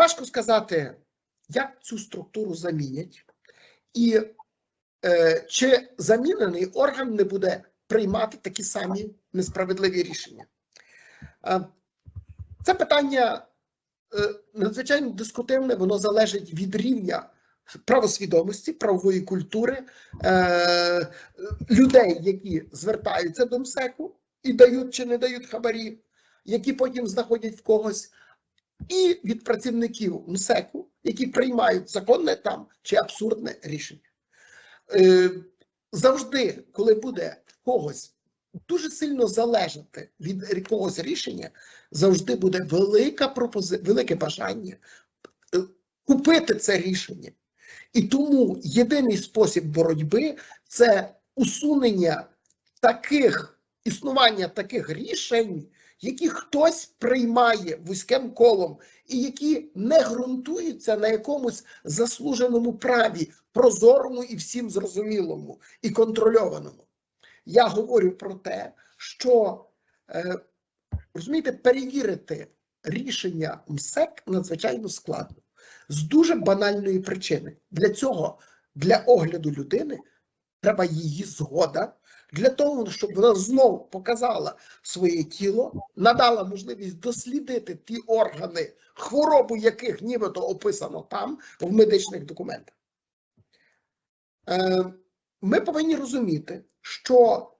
важко сказати, як цю структуру замінять, і е, чи замінений орган не буде приймати такі самі несправедливі рішення. Е, це питання е, надзвичайно дискутивне, воно залежить від рівня правосвідомості, правової культури е, людей, які звертаються до МСЕКу і дають чи не дають хабарі, які потім знаходять в когось, і від працівників МСЕКу, які приймають законне там чи абсурдне рішення. Е, завжди, коли буде когось дуже сильно залежати від якогось рішення, завжди буде велика пропози... велике бажання е, купити це рішення. І тому єдиний спосіб боротьби це усунення таких існування таких рішень, які хтось приймає вузьким колом, і які не ґрунтуються на якомусь заслуженому праві, прозорому і всім зрозумілому і контрольованому. Я говорю про те, що е, розумієте, перевірити рішення МСЕК надзвичайно складно з дуже банальної причини. Для цього, для огляду людини, треба її згода. Для того, щоб вона знову показала своє тіло, надала можливість дослідити ті органи, хворобу яких нібито описано там в медичних документах. Е, Ми повинні розуміти, що